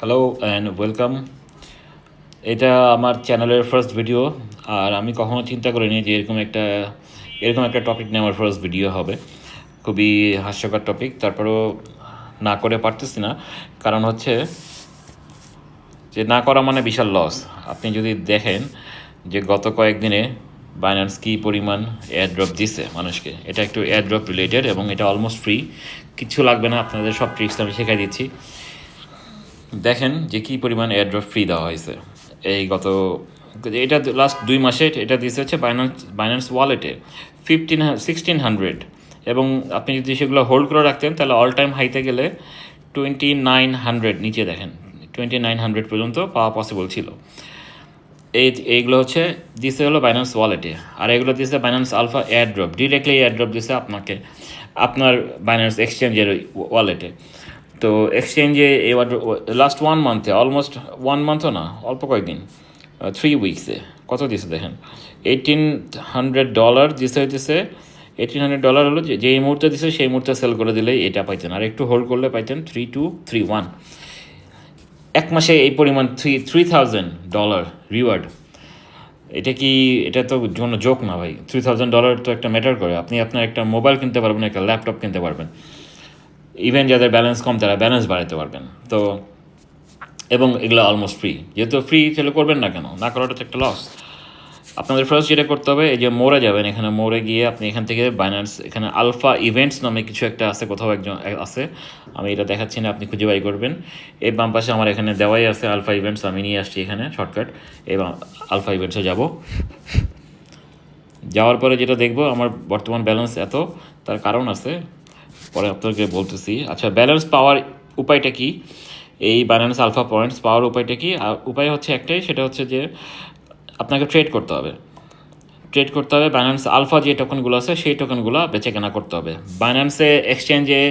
Hello and welcome এটা আমার চ্যানেলের ফার্স্ট ভিডিও আর আমি কখনো চিন্তা করিনি যে এরকম একটা এরকম একটা টপিক নিয়ে আমার ফার্স্ট ভিডিও হবে। খুবই হাস্যকর টপিক তারপরেও না করে পারতেছি না। কারণ হচ্ছে যে না করা মানে বিশাল লস আপনি যদি দেখেন যে গত কয়েকদিনে বাইন্যান্স কী পরিমাণ এয়ারড্রপ দিছে মানুষকে, এটা একটু এয়ারড্রপ রিলেটেড এবং এটা অলমোস্ট ফ্রি কিছু লাগবে না, আপনাদের সব ট্রিক্স আমি শেখাই দিচ্ছি। দেখেন যে কী পরিমাণ এয়ারড্রপ ফ্রি দেওয়া হয়েছে। এই গত, এটা লাস্ট দুই মাসে এটা দিয়েছে হচ্ছে বাইন্যান্স বাইন্যান্স ওয়ালেটে ফিফটিন সিক্সটিন হান্ড্রেড এবং আপনি যদি সেগুলো হোল্ড করে রাখতেন, তাহলে অল টাইম হাইতে গেলে টোয়েন্টি নাইন হান্ড্রেড নিচে দেখেন টোয়েন্টি নাইন হান্ড্রেড পর্যন্ত পাওয়া পসিবল ছিল। এই, এইগুলো হচ্ছে, দিছে হলো বাইন্যান্স ওয়ালেটে আর এগুলো দিছে Binance alpha airdrop directly airdrop দিছে আপনাকে, আপনার বাইন্যান্স এক্সচেঞ্জের ওয়ালেটে তো এক্সচেঞ্জে এবার লাস্ট ওয়ান মান্থে অলমোস্ট ওয়ান মান্থও না, অল্প কয়েকদিন থ্রি উইকসে কত দিছে দেখেন? এইটিন হান্ড্রেড ডলার দিছে হইতেছে এইটিন হান্ড্রেড ডলার হলো যে, যেই মুহূর্তে দিছে, সেই মুহূর্তে সেল করে দিলেই এটা পাইতেন। আর একটু হোল্ড করলে পাইতেন থ্রি টু থ্রি ওয়ান এক মাসে এই পরিমাণ three three thousand dollar reward এটা কি, এটা তো কোনো জোক না ভাই। থ্রি থাউজেন্ড ডলার তো একটা ম্যাটার করে। আপনি আপনার একটা মোবাইল কিনতে পারবেন, একটা ল্যাপটপ কিনতে পারবেন। ইভেন যাদের ব্যালেন্স কম, তারা ব্যালেন্স বাড়াতে পারবেন। তো, এবং এগুলো অলমোস্ট ফ্রি যেহেতু ফ্রি তাহলে করবেন না কেন? না করাটা তো একটা লস আপনাদের ফার্স্ট যেটা করতে হবে, এই যে মোড়ে যাবেন, এখানে মোড়ে গিয়ে আপনি এখান থেকে বাইন্যান্স এখানে আলফা ইভেন্টস নামে কিছু একটা আছে, কোথাও একজন আছে। আমি এটা দেখাচ্ছি না, আপনি খুঁজে বাই করবেন। এই বাম পাশে আমার এখানে দেওয়াই আছে আলফা ইভেন্টস আমি নিয়ে আসছি এখানে শর্টকাট এই আলফা ইভেন্টসে যাব। যাওয়ার পরে যেটা দেখব, আমার বর্তমান ব্যালেন্স এত, তার কারণ আছে পরে আপনাকে বলতেছি। আচ্ছা ব্যালেন্স পাওয়ার উপায়টা কি? এই ব্যালেন্স আলফা পয়েন্টস পাওয়ার উপায়টা কি? আর উপায় হচ্ছে একটাই, সেটা হচ্ছে যে আপনাকে ট্রেড করতে হবে। ট্রেড করতে হবে বাইন্যান্স আলফা যে টোকেনগুলো আছে, সেই টোকেনগুলো বেচে কেনা করতে হবে। বাইন্যান্সে এক্সচেঞ্জে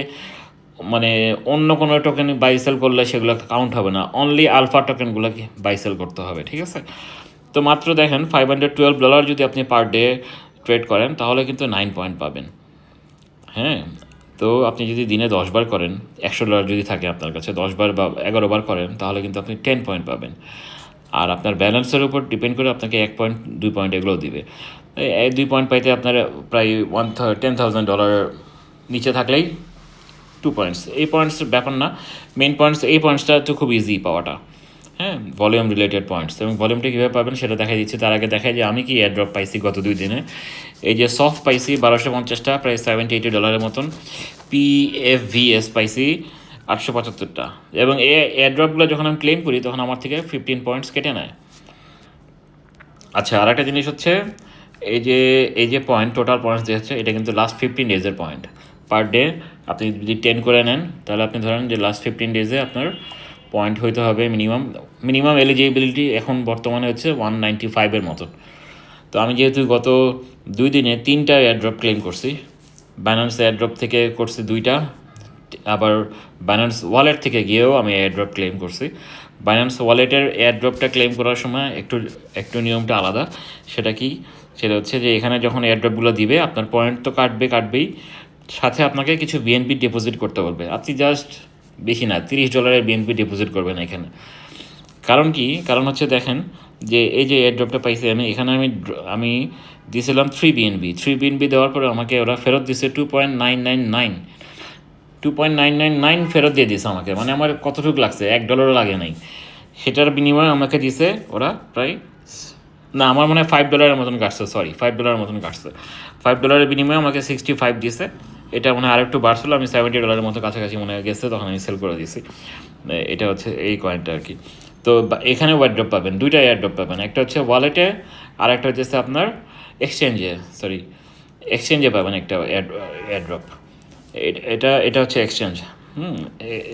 মানে অন্য কোনো টোকেন বাই সেল করলে সেগুলো কাউন্ট হবে না। অনলি আলফা টোকেনগুলোকে বাই সেল করতে হবে, ঠিক আছে? তো মাত্র দেখেন ফাইভ হান্ড্রেড টুয়েলভ ডলার যদি আপনি পার ডে ট্রেড করেন, তাহলে কিন্তু নাইন পয়েন্ট পাবেন। হ্যাঁ? তো আপনি যদি দিনে দশ বার করেন, একশো ডলার যদি থাকে আপনার কাছে, দশ বার বা এগারো বার করেন, তাহলে কিন্তু আপনি টেন পয়েন্ট পাবেন। আর আপনার ব্যালেন্সের উপর ডিপেন্ড করে আপনাকে এক পয়েন্ট দুই পয়েন্ট এগুলো দিবে। এই দুই পয়েন্ট পাইতে আপনার প্রায় ওয়ান টেন থাউজেন্ড ডলার নিচে থাকলেই টু পয়েন্টস এই পয়েন্টস ব্যাপার না। মেন পয়েন্টস এই পয়েন্টসটা তো খুব ইজি পাওয়াটা। হ্যাঁ ভলিউম রিলেটেড পয়েন্টস এবং ভলিউমটা কীভাবে পাবেন সেটা দেখা দিচ্ছে। তার আগে দেখায় যে আমি কি এয়ারড্রপ পাইছি গত দুই দিনে। এই যে সফট পাইছি বারোশো পঞ্চাশটা প্রায় সেভেন্টি এইটি ডলারের মতন পিএফভিএস পাইছি আটশো পঁচাত্তরটা এবং এ এয়ারড্রপগুলো যখন আমি ক্লেম করি, তখন আমার থেকে ফিফটিন পয়েন্টস কেটে নেয়। আচ্ছা আর একটা জিনিস হচ্ছে, এই যে এই যে পয়েন্ট টোটাল পয়েন্টস দিয়ে হচ্ছে, এটা কিন্তু লাস্ট ফিফটিন ডেজের পয়েন্ট পার ডে আপনি যদি টেন করে নেন, তাহলে আপনি ধরেন যে লাস্ট ফিফটিন ডেজে আপনার পয়েন্ট হইতে হবে মিনিমাম মিনিমাম এলিজিবিলিটি এখন বর্তমানে হচ্ছে ওয়ান নাইনটি ফাইভের মতন। তো আমি যেহেতু গত দুই দিনে তিনটা এয়ারড্রপ ক্লেম করছি ব্যালেন্স এয়ারড্রপ থেকে করছি দুইটা, আবার বাইন্যান্স ওয়ালেট থেকে গিয়েও আমি এয়ারড্রপ ক্লেম করছি। বাইন্যান্স ওয়ালেটের এয়ারড্রপটা ক্লেম করার সময় একটু একটু নিয়মটা আলাদা। সেটা কি? সেটা হচ্ছে যে এখানে যখন এয়ারড্রপগুলো দিবে, আপনার পয়েন্ট তো কাটবে, কাটবেই। সাথে আপনাকে কিছু বিএনপি ডিপোজিট করতে বলবে। আপনি জাস্ট বেশি না, তিরিশ ডলারের বিএনপি ডিপোজিট করবেন এখানে। কারণ কি? কারণ হচ্ছে দেখেন যে, এই যে এয়ারড্রপটা পাইছি, আমি এখানে আমি আমি দিয়েছিলাম থ্রি বিএনবি থ্রি বিএনবি দেওয়ার পরে আমাকে ওরা ফেরত দিছে two point nine nine nine two point nine nine nine ফেরত দিয়ে দিছে আমাকে। মানে আমার কতটুকু লাগছে? এক ডলারও লাগে নাই। সেটার বিনিময়ে আমাকে দিছে ওরা প্রায় না, আমার মনে হয় ফাইভ ডলারের মতন কাটছে সরি ফাইভ ডলারের মতন কাটছে। ফাইভ ডলারের বিনিময়ে আমাকে সিক্সটি ফাইভ দিছে। এটা মনে হয় আরেকটু বাড়ছিল, আমি সেভেন্টি ডলারের মতো কাছাকাছি মনে গেছে, তখন আমি সেল করে দিয়েছি। এটা হচ্ছে এই কয়েনটা আর কি। তো এখানে ওয়ারড্রপ পাবেন দুইটা এয়ারড্রপ পাবেন, একটা হচ্ছে ওয়ালেটে আর একটা হচ্ছে আপনার এক্সচেঞ্জে সরি এক্সচেঞ্জে পাবেন একটা এয়ারড্রপ এটা এটা হচ্ছে এক্সচেঞ্জ হুম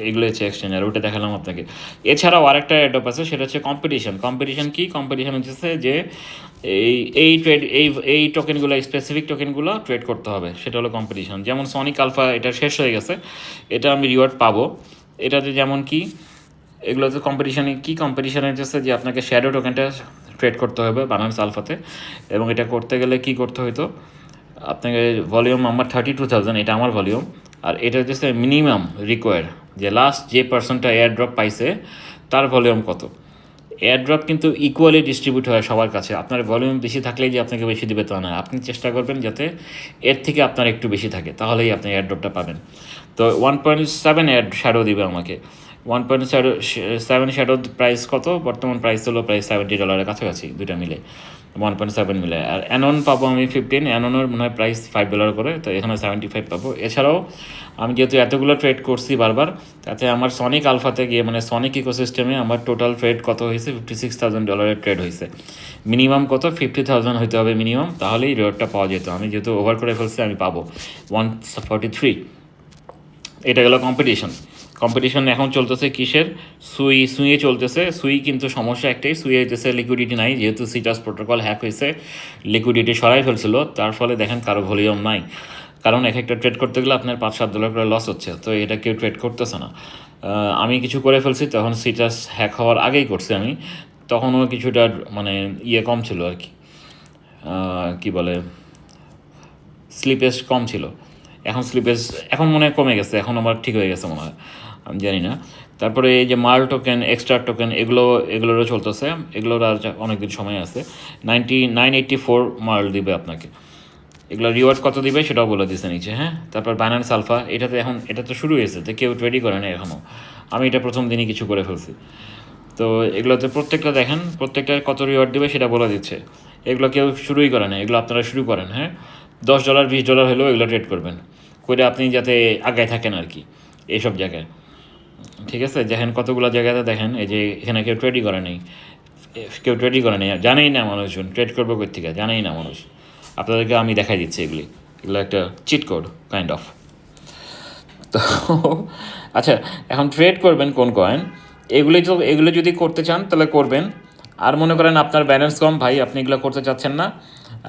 এগুলো হচ্ছে এক্সচেঞ্জ আর ওটা দেখালাম আপনাকে। এছাড়াও আরেকটা অ্যাডপ আছে, সেটা হচ্ছে কম্পিটিশন কম্পিটিশন কি? কম্পিটিশন হচ্ছে যে এই এই ট্রেড এই এই টোকেনগুলো স্পেসিফিক টোকেনগুলো ট্রেড করতে হবে। সেটা হলো কম্পিটিশন যেমন সনিক আলফা এটা শেষ হয়ে গেছে। এটা আমি রিওয়ার্ড পাবো। এটাতে যেমন কি? এগুলোতে কম্পিটিশানে কী কম্পিটিশানে হচ্ছে যে আপনাকে শ্যাডো টোকেনটা ট্রেড করতে হবে বানান্স আলফাতে এবং এটা করতে গেলে কি করতে হইতো? আপনাকে ভলিউম আমার থার্টি টু থাউজেন্ড এটা আমার ভলিউম আর এটা হচ্ছে মিনিমাম রিকোয়ার যে লাস্ট যে পার্সনটা এয়ার ড্রপ পাইছে, তার ভলিউম কত? এয়ারড্রপ কিন্তু ইকুয়ালি ডিস্ট্রিবিউট হয় সবার কাছে। আপনার ভলিউম বেশি থাকলেই যে আপনাকে বেশি দেবে তা না। আপনি চেষ্টা করবেন যাতে এর থেকে আপনার একটু বেশি থাকে, তাহলেই আপনি এয়ারড্রপটা পাবেন। তো one point seven air shadow দিবে আমাকে। One point seven shadow price কত? বর্তমান প্রাইস হলো প্রায় সেভেন্টি ডলারের কাছাকাছি দুটা মিলে। ওয়ান পয়েন্ট সেভেন মিলে। আর অ্যানন পাবো আমি ফিফটিন অ্যাননের মনে হয় প্রাইস ফাইভ ডলার করে, তো এখানে সেভেন্টি ফাইভ পাবো। এছাড়াও আমি যেহেতু এতগুলো ট্রেড করছি বারবার, তাতে আমার সনিক আলফাতে গিয়ে মানে সনিক ইকোসিস্টেমে আমার টোটাল ট্রেড কত হয়েছে? ফিফটি সিক্স থাউজেন্ড ডলারের ট্রেড হয়েছে। মিনিমাম কত? ফিফটি থাউজেন্ড হতে হবে মিনিমাম তাহলেই রেটটা পাওয়া যেত। আমি যেহেতু ওভার করে ফেলছি, আমি পাবো। ওয়ান ফর্টি থ্রি এটা গেলো কম্পিটিশন কম্পিটিশন এখন চলতেছে কিসের? সুই, সুইয়ে চলতেছে। সুই কিন্তু সমস্যা একটাই, সুইয়ে যেতেছে লিকুইডিটি নাই, যেহেতু সিটাস প্রোটোকল হ্যাক হয়েছে লিকুইডিটি সরাই ফেলছিল, তার ফলে দেখেন কারও ভলিউম নাই। কারণ এক একটা ট্রেড করতে গেলে আপনার পাঁচ, সাত ডলার করে লস হচ্ছে, তো এটা কেউ ট্রেড করতেছে না। আমি কিছু করে ফেলছি, তখন সিটাস হ্যাক হওয়ার আগেই করছি আমি, তখনও কিছুটা মানে ইয়ে কম ছিল আর কি। কি বলে? স্লিপেজ কম ছিল। এখন স্লিপেজ এখন মনে হয় কমে গেছে, এখন আমার ঠিক হয়ে গেছে মনে হয়। আমি জানি না। তারপরে এই যে মাল টোকেন এক্সট্রা টোকেন এগুলো, এগুলোরও চলতেছে। এগুলোর আর অনেকদিন সময় আছে। নাইনটি নাইন এইট্টি ফোর মাল দিবে আপনাকে। এগুলো রিওয়ার্ড কত দিবে সেটাও বলে দিছে নিচে হ্যাঁ? তারপর বাইন্যান্স আলফা এটাতে এখন, এটা তো শুরু হয়েছে, তো কেউ ট্রেডই করে না এখনও আমি এটা প্রথম দিনই কিছু করে ফেলছি। তো এগুলোতে প্রত্যেকটা দেখেন প্রত্যেকটা কত রিওয়ার্ড দেবে সেটা বলে দিচ্ছে। এগুলো কেউ শুরুই করে না, এগুলো আপনারা শুরু করেন হ্যাঁ? দশ ডলার বিশ ডলার হলেও এগুলো ট্রেড করবেন। করে আপনি যাতে আগায় থাকেন আর কি, এইসব জায়গায়। ঠিক আছে, দেখেন কতগুলো জায়গাতে দেখেন, এই যে এখানে কেউ ট্রেডই করে নেই। কেউ ট্রেডই করে নেই, জানেই না মানুষজন ট্রেড করব কোথা থেকে জানেই না মানুষ। আপনাদেরকে আমি দেখাই দিচ্ছি এগুলি। এগুলো একটা চিট কোড কাইন্ড অফ তো আচ্ছা এখন ট্রেড করবেন কোন কয়েন এগুলি তো, এগুলো যদি করতে চান, তাহলে করবেন। আর মনে করেন আপনার ব্যালেন্স কম, ভাই, আপনি এগুলো করতে চাচ্ছেন না।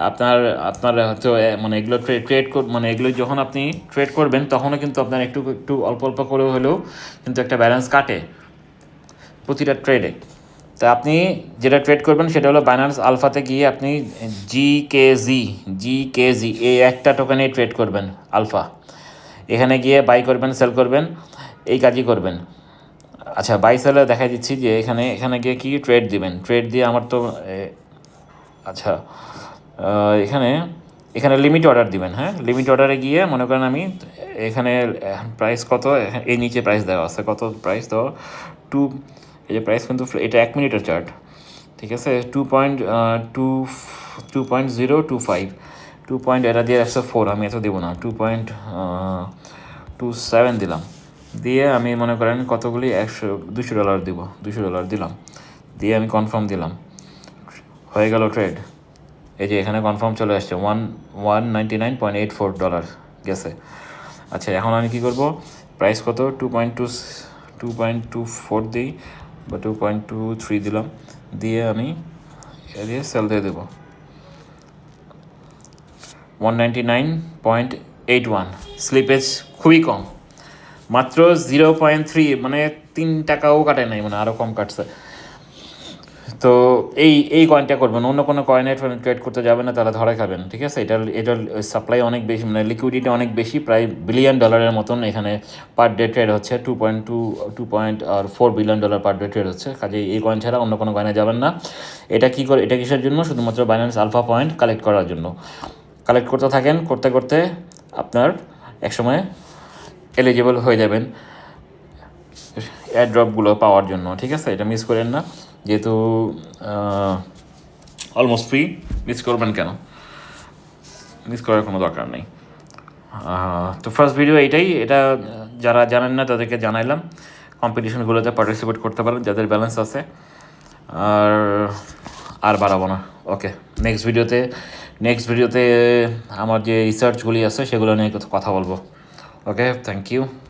আপনার আপনার হয়তো মানে এগুলো ট্রেড মানে এগুলো যখন আপনি ট্রেড করবেন, তখনও কিন্তু আপনার একটু একটু অল্প অল্প করে হলেও কিন্তু একটা ব্যালেন্স কাটে প্রতিটা ট্রেডে তা আপনি যেটা ট্রেড করবেন, সেটা হলো বাইন্যান্স আলফাতে গিয়ে আপনি জি কে জি জি কে জি এই একটা টোকেনেই ট্রেড করবেন আলফা এখানে গিয়ে বাই করবেন সেল করবেন, এই কাজই করবেন। আচ্ছা বাই সেলে দেখা দিচ্ছি যে এখানে এখানে গিয়ে কি ট্রেড দিবেন? ট্রেড দিয়ে আমার তো আচ্ছা এখানে এখানে লিমিট অর্ডার দিবেন হ্যাঁ? লিমিট অর্ডারে গিয়ে মনে করেন আমি এখানে প্রাইস কত? এই নিচে প্রাইস দেওয়া আছে। কত প্রাইস দেওয়া টু এই যে প্রাইস কিন্তু এটা এক মিনিটের চার্ট ঠিক আছে? Two point two two point zero two five two point এটা দিয়ে একশো ফোর আমি এত দেবো না। টু পয়েন্ট টু সেভেন দিলাম। দিয়ে আমি মনে করেন কতগুলি একশো, দুশো ডলার দিব, দুশো ডলার দিলাম। দিয়ে আমি কনফার্ম দিলাম। হয়ে গেল ট্রেড এই যে এখানে কনফার্ম চলে আসছে one one ninety nine point eight four dollar গেছে। আচ্ছা এখন আমি কী করব? প্রাইস কত? Two point two two point two four দিই বা টু পয়েন্ট টু থ্রি দিলাম। দিয়ে আমি দিয়ে সেল দিয়ে দেবো। One ninety nine point eight one slippage খুবই কম। মাত্র জিরো পয়েন্ট থ্রি মানে তিন টাকাও কাটে নাই মানে আরও কম কাটছে। তো এই এই কয়েনটা করবেন, অন্য কোনো কয়েনে ট্রেড করতে যাবেন না, তাহলে ধরে খাবেন, ঠিক আছে? এটার এটার সাপ্লাই অনেক বেশি মানে লিকুইডিটি অনেক বেশি, প্রায় বিলিয়ন ডলারের মতন এখানে পার ডে ট্রেড হচ্ছে two point two two point আর four billion dollar per day trade হচ্ছে। কাজে এই কয়েন ছাড়া অন্য কোনো কয়েনে যাবেন না। এটা কী করে, এটা কিসের জন্য? শুধুমাত্র বাইন্যান্স আলফা পয়েন্ট কালেক্ট করার জন্য। কালেক্ট করতে থাকেন, করতে করতে আপনার একসময় এলিজিবল হয়ে যাবেন এয়ারড্রপগুলো পাওয়ার জন্য, ঠিক আছে? এটা মিস করেন না। যেহেতু অলমোস্ট ফ্রি মিস করবেন কেন? মিস করার কোনো দরকার নেই। তো ফার্স্ট ভিডিও এইটাই। এটা যারা জানেন না, তাদেরকে জানাইলাম। কম্পিটিশনগুলোতে পার্টিসিপেট করতে পারেন, যাদের ব্যালেন্স আছে। আর আর বাড়াবো না। ওকে নেক্সট ভিডিওতে নেক্সট ভিডিওতে আমার যে রিসার্চগুলি আছে, সেগুলো নিয়ে কথা বলব। Okay, thank you.